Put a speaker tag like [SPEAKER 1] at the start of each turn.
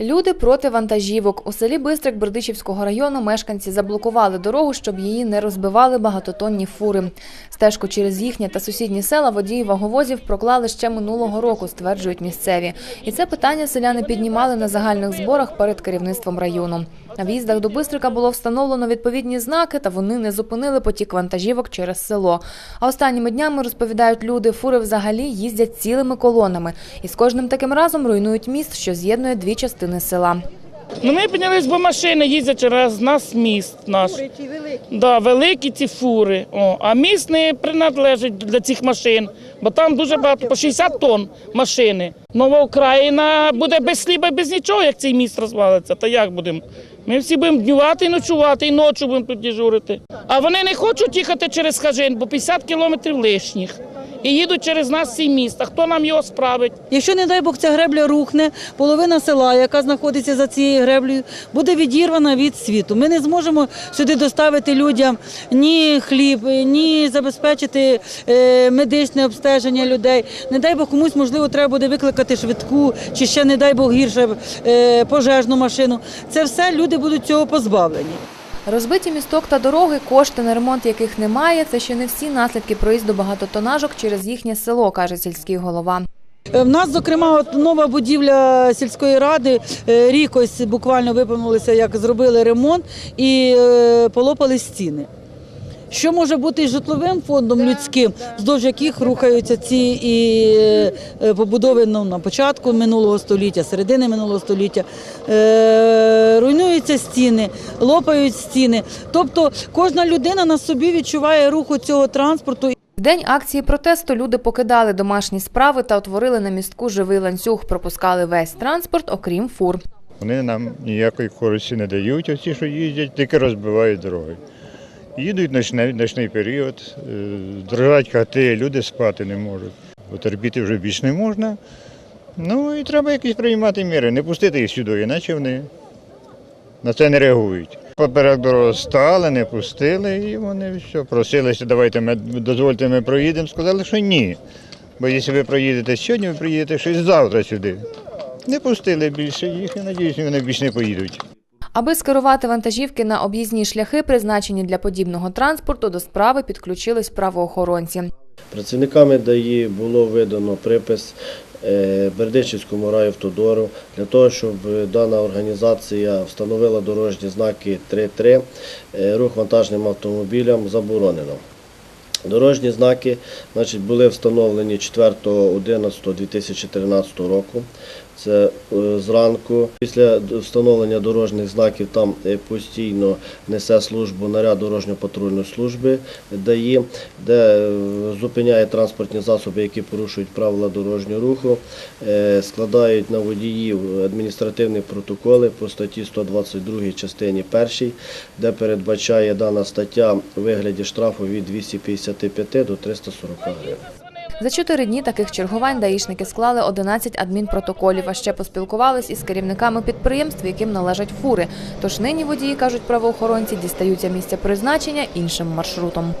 [SPEAKER 1] Люди проти вантажівок. У селі Бистрик Бердичівського району мешканці заблокували дорогу, щоб її не розбивали багатотонні фури. Стежку через їхнє та сусідні села водії ваговозів проклали ще минулого року, стверджують місцеві. І це питання селяни піднімали на загальних зборах перед керівництвом району. На в'їздах до Бистрика було встановлено відповідні знаки, та вони не зупинили потік вантажівок через село. А останніми днями розповідають люди, фури взагалі їздять цілими колонами, і з кожним таким разом руйнують міст, що з'єднує дві частини села.
[SPEAKER 2] Ну, ми піднялись, бо машини їздять через нас міст наш.
[SPEAKER 3] Фури ті великі.
[SPEAKER 2] Да, великі ці фури. О, а міст не принадлежить для цих машин, бо там дуже багато, по 60 тонн машини. Нова Україна буде без хліба, без нічого, як цей міст розвалиться. Та як будемо? Ми всі будемо днювати і ночувати, і ночі будемо тут дежурити. А вони не хочуть їхати через Хажин, бо 50 кілометрів лишніх. І їдуть через нас цей міст. А хто нам його справить?
[SPEAKER 3] Якщо, не дай Бог, ця гребля рухне, половина села, яка знаходиться за цією греблею, буде відірвана від світу. Ми не зможемо сюди доставити людям ні хліб, ні забезпечити е, медичне обстеження людей. Не дай Бог, комусь можливо треба буде викликати швидку, чи ще не дай Бог гірше е, пожежну машину. Це все люди будуть цього позбавлені.
[SPEAKER 1] Розбиті місток та дороги, кошти на ремонт яких немає, це ще не всі наслідки проїзду багатотонажок через їхнє село, каже сільський голова.
[SPEAKER 3] Е, В нас, зокрема, от нова будівля сільської ради. е, Рік ось буквально виповнилося, як зробили ремонт і е, полопали стіни. Що може бути із житловим фондом людським, вздовж яких рухаються ці і е, побудови ну, на початку минулого століття, середини минулого століття, е, руйнуються стіни, лопають стіни. Тобто кожна людина на собі відчуває руху цього транспорту.
[SPEAKER 1] В день акції протесту люди покидали домашні справи та утворили на містку живий ланцюг, пропускали весь транспорт, окрім фур.
[SPEAKER 4] Вони нам ніякої користі не дають, оці, що їздять, тільки розбивають дороги. Їдуть ночний, ночний період, е, дрожать хати, люди спати не можуть. Бо терпіти вже більш не можна. Ну і треба якісь приймати міри, не пустити їх сюди, іначе вони на це не реагують. Поперек дороги стали, не пустили, і вони все, просилися, давайте ми, дозвольте, ми проїдемо. Сказали, що ні. Бо якщо ви проїдете сьогодні, ви приїдете щось завтра сюди. Не пустили більше їх, і надіюсь, вони більше не поїдуть.
[SPEAKER 1] Аби скерувати вантажівки на об'їзні шляхи, призначені для подібного транспорту, до справи підключились правоохоронці.
[SPEAKER 5] Працівниками ДАІ було видано припис е, Бердичівському райавтодору для того, щоб дана організація встановила дорожні знаки 3.3, е, рух вантажним автомобілям заборонено. Дорожні знаки значить, були встановлені 4.11.2013 року. Це е, зранку. Після встановлення дорожніх знаків там е, постійно несе службу наряд дорожньо-патрульної служби ДАІ, де е, зупиняє транспортні засоби, які порушують правила дорожнього руху, складають на водіїв адміністративні протоколи по статті 122 частині 1, де передбачає дана стаття у вигляді штрафу від 255 до 340 гривень.
[SPEAKER 1] За чотири дні таких чергувань даїшники склали 11 адмінпротоколів, а ще поспілкувались із керівниками підприємств, яким належать фури. Тож нині водії, кажуть правоохоронці, дістаються місця призначення іншим маршрутом.